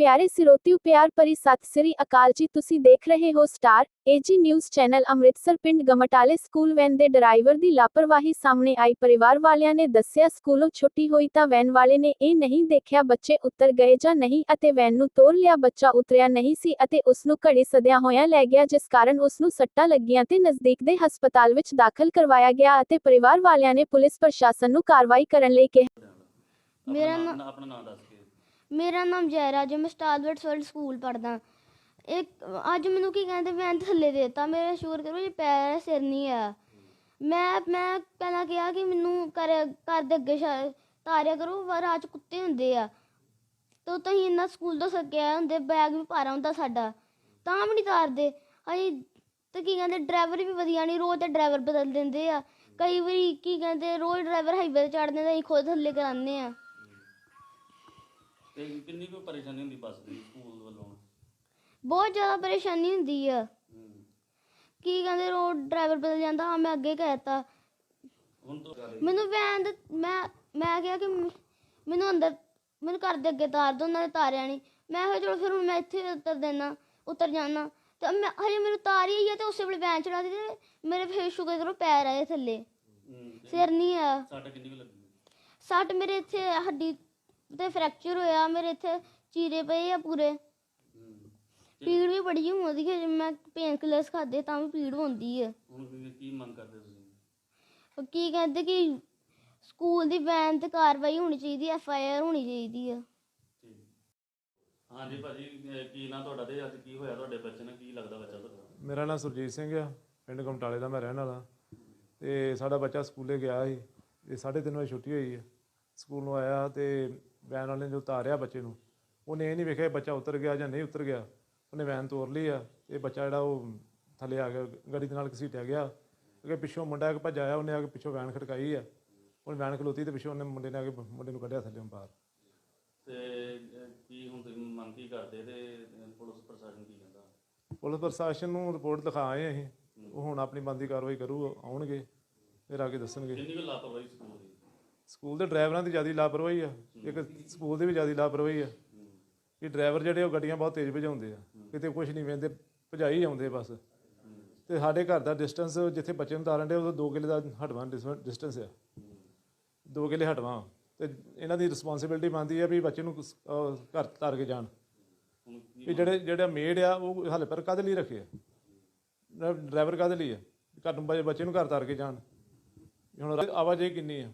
ਪਿਆਰੇ ਸਿਰੋਤਿਓ ਪਿਆਰ ਭਰੀ ਸਤਿ ਸ੍ਰੀ ਅਕਾਲ ਜੀ। ਤੁਸੀਂ ਦੇਖ ਰਹੇ ਹੋ star AG news channel Amritsar ਪਿੰਡ ਗਮਟਾਲੇ ਸਕੂਲ ਵੈਨ ਦੇ ਡਰਾਈਵਰ ਦੀ ਲਾਪਰਵਾਹੀ ਸਾਹਮਣੇ ਆਈ। ਪਰਿਵਾਰ ਵਾਲਿਆਂ ਨੇ ਦੱਸਿਆ ਸਕੂਲੋਂ ਛੁੱਟੀ ਹੋਈ ਤਾਂ ਵੈਨ ਵਾਲੇ ਨੇ ਇਹ ਨਹੀਂ ਦੇਖਿਆ ਬੱਚੇ ਉਤਰ ਗਏ ਜਾਂ ਨਹੀਂ ਅਤੇ ਵੈਨ ਨੂੰ ਤੋੜ ਲਿਆ। ਬੱਚਾ ਉਤਰਿਆ ਨਹੀਂ ਸੀ ਅਤੇ ਉਸ ਨੂੰ ਘੜੀ ਸਦਿਆਂ ਹੋਇਆਂ ਲੈ ਗਿਆ ਜਿਸ ਕਾਰਨ ਉਸ ਨੂੰ ਸੱਟਾਂ ਲੱਗੀਆਂ ਤੇ ਨਜ਼ਦੀਕ ਦੇ ਹਸਪਤਾਲ ਵਿੱਚ ਦਾਖਲ ਕਰਵਾਇਆ ਗਿਆ ਅਤੇ ਪਰਿਵਾਰ ਵਾਲਿਆਂ ਨੇ ਪੁਲਿਸ ਪ੍ਰਸ਼ਾਸਨ ਨੂੰ ਕਾਰਵਾਈ ਕਰਨ ਲਈ ਕਿਹਾ। ਮੇਰਾ ਆਪਣਾ ਨਾਂ- ਨਾਂ- ਆਪਣਾ ਨਾਮ ਦੱਸ ਕੇ ਮੇਰਾ ਨਾਮ ਜੈਰਾਜ ਹੈ, ਮੈਂ ਸਟਾਰਵਰਡ ਵਰਲਡ ਸਕੂਲ ਪੜਦਾ ਇੱਕ, ਅੱਜ ਮੈਨੂੰ ਕੀ ਕਹਿੰਦੇ, ਮੈਂ ਥੱਲੇ ਦੇਤਾ। ਮੇਰੇ ਸ਼ੋਰ ਕਰੋ, ਜੀ ਪੈਰ ਸਿਰ ਨਹੀਂ ਆ ਮੈਂ ਮੈਂ ਪਹਿਲਾਂ ਕਿਹਾ ਕਿ ਮੈਨੂੰ ਘਰ ਘਰ ਦੇ ਅੱਗੇ ਤਾਰਿਆ ਕਰੋ, ਪਰ ਰਾਤ ਕੁੱਤੇ ਹੁੰਦੇ ਆ। ਤੋ ਤੁਸੀਂ ਇੰਨਾ ਸਕੂਲ ਤੋਂ ਸੱਕਿਆ ਹੁੰਦੇ, ਬੈਗ ਵੀ ਭਾਰਾ ਹੁੰਦਾ ਸਾਡਾ। ਤਾਂ ਵੀ ਨਹੀਂ ਤਾਰਦੇ। ਅਸੀਂ ਤੇ ਕੀ ਕਹਿੰਦੇ, ਡਰਾਈਵਰ ਵੀ ਵਧੀਆ ਨਹੀਂ, ਰੋਜ਼ ਤੇ ਡਰਾਈਵਰ ਬਦਲ ਦਿੰਦੇ ਆ। ਕਈ ਵਾਰੀ ਕੀ ਕਹਿੰਦੇ, ਰੋਜ਼ ਡਰਾਈਵਰ ਹਾਈਵੇ ਤੇ ਚੜ੍ਹ ਦਿੰਦੇ ਅਸੀਂ ਖੁਦ ਥੱਲੇ ਕਰਾਉਂਦੇ ਆ। ਤੇ ਕਿੰਨੀ ਕੋਈ ਪਰੇਸ਼ਾਨੀ ਹੁੰਦੀ ਬੱਸ ਦੀ ਸਕੂਲ ਵੱਲੋਂ? ਬਹੁਤ ਜ਼ਿਆਦਾ ਪਰੇਸ਼ਾਨੀ ਹੁੰਦੀ ਆ। ਹੂੰ। ਕੀ ਕਹਿੰਦੇ ਰੋਡ ਡਰਾਈਵਰ ਬਦਲ ਜਾਂਦਾ ਹਾਂ ਮੈਂ ਅੱਗੇ ਕਹਿਤਾ। ਹੁਣ ਤੋਂ ਮੈਨੂੰ ਵੈਨ ਦੇ ਮੈਂ ਮੈਂ ਕਿਹਾ ਕਿ ਮ- ਮੈਨੂੰ ਅੰਦਰ ਮੈਨੂੰ ਘਰ ਦੇ ਅੱਗੇ ਤਾਰ ਦੋ ਉਹਨਾਂ ਨੇ ਤਾਰਿਆ ਨਹੀਂ ਮੈਂ ਕਿਹਾ ਚਲੋ ਫਿਰ ਹੁਣ ਮੈਂ ਇੱਥੇ ਉਤਰ ਦੇਣਾ ਉਤਰ ਜਾਣਾ ਤੇ ਮੈਂ ਹਜੇ ਮੈਨੂੰ ਤਾਰ ਹੀ ਆ ਤੇ ਉਸੇ ਵੇਲੇ ਵੈਨ ਚੜਾ ਦਿੱਤੀ ਤੇ ਮੇਰੇ ਫੇਸ ਸ਼ੁਕਰ ਕਰੋ ਪੈਰ ਆਏ ਥੱਲੇ। ਹੂੰ, ਤੇ ਸਿਰ ਨਹੀਂ ਆ। ਸੱਟ ਕਿੰਨੀ ਕੁ ਲੱਗੀ? ਸੱਟ ਮੇਰੇ ਇੱਥੇ ਹੱਡੀ ਤੇ ਫ੍ਰੈਕਚਰ ਹੋਇਆ ਮੇਰੇ ਇੱਥੇ ਚੀਰੇ ਪਏ ਆ ਪੂਰੇ। ਪੀੜ ਵੀ ਬੜੀ ਹੁੰਦੀ ਹੈ ਜੇ ਮੈਂ ਪੇਨ ਕਿਲਰਸ ਖਾਦੇ ਤਾਂ ਵੀ ਪੀੜ ਹੁੰਦੀ ਹੈ ਹੁਣ ਕੀ- ਕੀ ਮੰਗ ਕਰਦੇ ਤੁਸੀਂ? ਉਹ ਕੀ ਕਹਿੰਦੇ ਕਿ ਸਕੂਲ ਦੀ ਵੈਨ ਤੇ ਕਾਰਵਾਈ ਹੋਣੀ ਚਾਹੀਦੀ ਐਫ ਆਈ ਆਰ ਹੋਣੀ ਚਾਹੀਦੀ ਹੈ ਠੀਕ। ਹਾਂਜੀ ਭਾਜੀ ਅਹ ਕੀ ਨਾਂ ਤੁਹਾਡਾ ਤੇ ਅੱਜ ਕੀ ਹੋਇਆ ਤੁਹਾਡੇ ਬੱਚੇ ਨਾਲ? ਕੀ ਲੱਗਦਾ ਬੱਚਾ ਤੁਹਾਡਾ? ਮੇਰਾ ਨਾਮ ਸੁਰਜੀਤ ਸਿੰਘ ਆ ਪਿੰਡ ਕਮਟਾਲੇ ਦਾ ਮੈਂ ਰਹਿਣ ਵਾਲਾ। ਤੇ ਸਾਡਾ ਬੱਚਾ ਸਕੂਲੇ ਗਿਆ ਸੀ ਤੇ 3:30 ਵਜੇ ਛੁੱਟੀ ਹੋਈ ਹੈ ਸਕੂਲ ਨੂੰ ਆਇਆ ਤੇ ਵੈਨ ਵਾਲੇ ਨੇ ਉਤਾਰਿਆ ਬੱਚੇ ਨੂੰ ਉਹਨੇ ਇਹ ਨਹੀਂ ਵੇਖਿਆ ਕਿ ਬੱਚਾ ਉਤਰ ਗਿਆ ਜਾਂ ਨਹੀਂ ਉਤਰ ਗਿਆ। ਉਹਨੇ ਵੈਨ ਤੋਰ ਲਈ ਆ ਤੇ ਬੱਚਾ ਜਿਹੜਾ ਉਹ ਥੱਲੇ ਆ ਗਿਆ ਗੱਡੀ ਦੇ ਨਾਲ ਘਸੀਟਿਆ ਗਿਆ। ਕਿਉਂਕਿ ਪਿੱਛੋਂ ਮੁੰਡਾ ਇੱਕ ਭੱਜ ਆਇਆ ਉਹਨੇ ਆ ਕੇ ਪਿੱਛੋਂ ਵੈਨ ਖੜਕਾਈ ਆ। ਉਹਨੇ ਵੈਨ ਖਲੋਤੀ ਤੇ ਪਿੱਛੋਂ ਉਹਨੇ ਮੁੰਡੇ ਨੇ ਆ ਕੇ ਮੁੰਡੇ ਨੂੰ ਕੱਢਿਆ ਥੱਲੇ ਬਾਹਰ। ਤੇ ਕੀ ਹੁਣ ਤੁਸੀਂ ਮੰਗ ਕੀ ਕਰਦੇ ਤੇ ਪੁਲਿਸ ਪ੍ਰਸ਼ਾਸਨ ਕੀ ਕਹਿੰਦਾ? ਪੁਲਿਸ ਪ੍ਰਸ਼ਾਸਨ ਨੂੰ ਰਿਪੋਰਟ ਲਿਖਾ ਆਏ ਅਸੀਂ। ਉਹ ਹੁਣ ਆਪਣੀ ਬੰਦੀ ਕਾਰਵਾਈ ਕਰੂ ਆਉਣਗੇ ਫਿਰ ਆ ਕੇ ਦੱਸਣਗੇ। ਕਿੰਨੀ ਕੁ ਲਾਪਰਵਾਹੀ ਦੀ ਸਕੂਲ ਦੇ ਡਰਾਈਵਰਾਂ ਦੀ ਜ਼ਿਆਦਾ ਲਾਪਰਵਾਹੀ ਆ, ਇੱਕ ਸਕੂਲ ਦੀ ਵੀ ਜ਼ਿਆਦਾ ਲਾਪਰਵਾਹੀ ਆ। ਕਿ ਡਰਾਈਵਰ ਜਿਹੜੇ ਉਹ ਗੱਡੀਆਂ ਬਹੁਤ ਤੇਜ਼ ਭਜਾਉਂਦੇ ਆ, ਕਿਤੇ ਕੁਝ ਨਹੀਂ ਵੇਂਦੇ ਭਜਾਈ ਆਉਂਦੇ ਬਸ। ਤੇ ਸਾਡੇ ਘਰ ਦਾ ਡਿਸਟੈਂਸ ਜਿੱਥੇ ਬੱਚੇ ਨੂੰ ਤਾਰਨ ਦੇ ਉਹ 2 ਕਿਲੇ ਦਾ ਹਟਵਾਂ ਡਿਸਟੈਂਸ ਆ। 2 ਕਿਲੇ ਹਟਵਾਂ। ਤੇ ਇਹਨਾਂ ਦੀ ਰਿਸਪੌਂਸਿਬਿਲਟੀ ਬਣਦੀ ਆ ਵੀ ਬੱਚੇ ਨੂੰ ਘਰ ਤਾਰ ਕੇ ਜਾਣ। ਹੁਣ ਵੀ ਜਿਹੜੇ, ਜਿਹੜਾ ਮੇਡ ਆ, ਉਹ ਹਾਲੇ ਪਰ ਕਾਹਦੇ ਲਈ ਰੱਖੇ ਆ? ਡਰਾਈਵਰ ਕਾਹਦੇ ਲਈ ਆ? ਘਰ ਨੂੰ ਬੱਚੇ- ਬੱਚੇ ਨੂੰ ਘਰ ਤਾਰ ਕੇ ਜਾਣ। ਹੁਣ ਆਵਾਜਾਈ ਕਿੰਨੀ ਆ?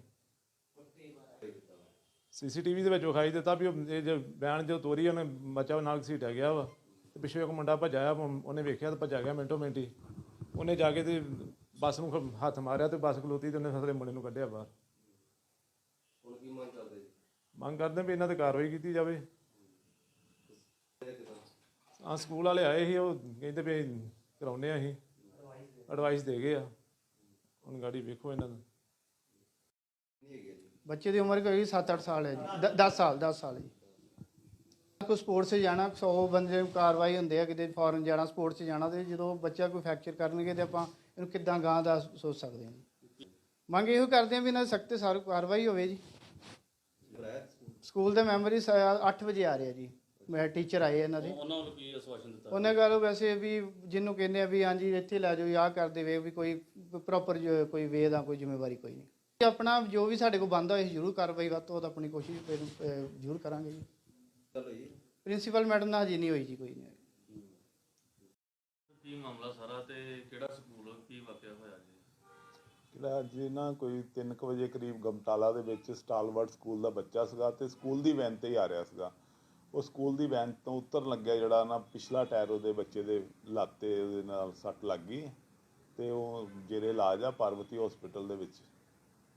ਸੀਸੀਟੀਵੀ ਦੇ ਵਿੱਚ ਵਿਖਾਈ ਦਿੱਤਾ ਵੀ ਉਹ ਇਹ ਜੋ ਬਿਆਨ ਜੋ ਤੋਰੀ ਉਹਨੇ ਬੱਚਾ ਨਾਲ ਘਸੀਟਿਆ ਗਿਆ ਵਾ ਤੇ ਪਿੱਛੇ ਇੱਕ ਮੁੰਡਾ ਭੱਜਿਆ ਉਹਨੇ ਵੇਖਿਆ ਤੇ ਭੱਜਾ ਗਿਆ ਮਿੰਟੋ ਮਿੰਟੀ ਉਹਨੇ ਜਾ ਕੇ ਤੇ ਬੱਸ ਨੂੰ ਹੱਥ ਮਾਰਿਆ ਤੇ ਬੱਸ ਖਲੋਤੀ ਤੇ ਉਹਨੇ ਫਸਲੇ ਮੁੰਡੇ ਨੂੰ ਕੱਢਿਆ ਬਾਹਰ। ਹੁਣ ਕੀ ਮੰਗ ਕਰਦੇ ਜੀ? ਮੰਗ ਕਰਦੇ ਵੀ ਇਹਨਾਂ ਤੇ ਕਾਰਵਾਈ ਕੀਤੀ ਜਾਵੇ। ਆ ਸਕੂਲ ਵਾਲੇ ਆਏ ਸੀ ਉਹ ਕਹਿੰਦੇ ਵੀ ਕਰਾਉਨੇ ਆ ਅਸੀਂ। ਐਡਵਾਈਸ ਦੇ ਗਏ ਆ। ਹੁਣ ਗਾੜੀ ਵੇਖੋ ਇਹਨਾਂ ਦਾ ਬੱਚੇ ਦੀ ਉਮਰ ਕੋਈ 7-8 ਸਾਲ ਹੈ ਜੀ। 10 ਸਾਲ 10 ਸਾਲ ਜੀ। ਕੋਈ ਸਪੋਰਟਸ 'ਚ ਜਾਣਾ 100 ਬੰਦੇ ਨੂੰ ਕਾਰਵਾਈ ਹੁੰਦੇ ਆ ਕਿਤੇ ਫੋਰਨ ਜਾਣਾ ਸਪੋਰਟਸ 'ਚ ਜਾਣਾ ਤੇ ਜਦੋਂ ਬੱਚਾ ਕੋਈ ਫ੍ਰੈਕਚਰ ਕਰਨਗੇ ਤੇ ਆਪਾਂ ਇਹਨੂੰ ਕਿੱਦਾਂ ਗਾਂ ਦਾ ਸੋਚ ਸਕਦੇ ਹਾਂ ਮੰਗ ਇਹੋ ਕਰਦੇ ਆ ਵੀ ਇਹਨਾਂ ਸਖਤ ਸਾਰ ਕਾਰਵਾਈ ਹੋਵੇ ਜੀ। ਸਕੂਲ ਦੇ ਮੈਂਬਰ ਹੀ 8 ਵਜੇ ਆ ਰਹੇ ਆ ਜੀ। ਮੈਂ ਟੀਚਰ ਆਏ ਇਹਨਾਂ ਦੇ। ਉਹਨਾਂ ਨੂੰ ਕੀ ਆਸ਼ਵਾਸਨ ਦਿੱਤਾ? ਉਹਨੇ ਗੱਲ ਵੈਸੇ ਵੀ ਜਿਹਨੂੰ ਕਹਿੰਦੇ ਆ ਵੀ ਹਾਂਜੀ ਇੱਥੇ ਲੈ ਜਾਓ ਆਹ ਕਰ ਦੇਵੇ ਵੀ ਕੋਈ ਪ੍ਰੋਪਰ ਕੋਈ ਵੇ ਦਾ ਕੋਈ ਜ਼ਿੰਮੇਵਾਰੀ ਕੋਈ ਨਹੀਂ। ਆਪਣਾ ਜੋ ਵੀ ਸਾਡੇ ਕੋਲ ਬੰਦਾ ਹੋਏ ਜ਼ਰੂਰ ਕਾਰਵਾਈ ਵੱਧ ਤੋਂ ਵੱਧ ਆਪਣੀ ਕੋਸ਼ਿਸ਼ ਫਿਰ, ਅਹ, ਜ਼ਰੂਰ ਕਰਾਂਗੇ ਜੀ। ਚਲੋ ਜੀ। ਪ੍ਰਿੰਸੀਪਲ ਮੈਡਮ ਨਾਲ ਹਜੇ ਨਹੀਂ ਹੋਈ ਜੀ ਕੋਈ ਨਹੀਂ। ਹੋਈ। ਕੀ ਮਾਮਲਾ ਸਾਰਾ ਤੇ ਕਿਹੜਾ ਸਕੂਲ ਕੀ ਵਾਕਿਆ ਹੋਇਆ ਜੀ? ਜਿਹੜਾ ਅੱਜ ਨਾ ਕੋਈ 3 ਵਜੇ ਕਰੀਬ ਗਮਟਾਲਾ ਦੇ ਵਿੱਚ ਸਟਾਲਵਰਡ ਸਕੂਲ ਦਾ ਬੱਚਾ ਸੀਗਾ ਤੇ ਸਕੂਲ ਦੀ ਵੈਨ ਤੇ ਹੀ ਆ ਰਿਹਾ ਸੀਗਾ। ਉਹ ਸਕੂਲ ਦੀ ਵੈਨ ਤੋਂ ਉਤਰਨ ਲੱਗਿਆ ਜਿਹੜਾ ਨਾ ਪਿਛਲਾ ਟਾਇਰ ਉਹਦੇ ਬੱਚੇ ਦੇ ਲਾਤੇ ਉਹਦੇ ਨਾਲ ਸੱਟ ਲੱਗ ਗਈ ਤੇ ਉਹ ਜੇਰੇ ਇਲਾਜ ਆ ਪਾਰਵਤੀ ਹਸਪੀਟਲ ਦੇ ਵਿੱਚ।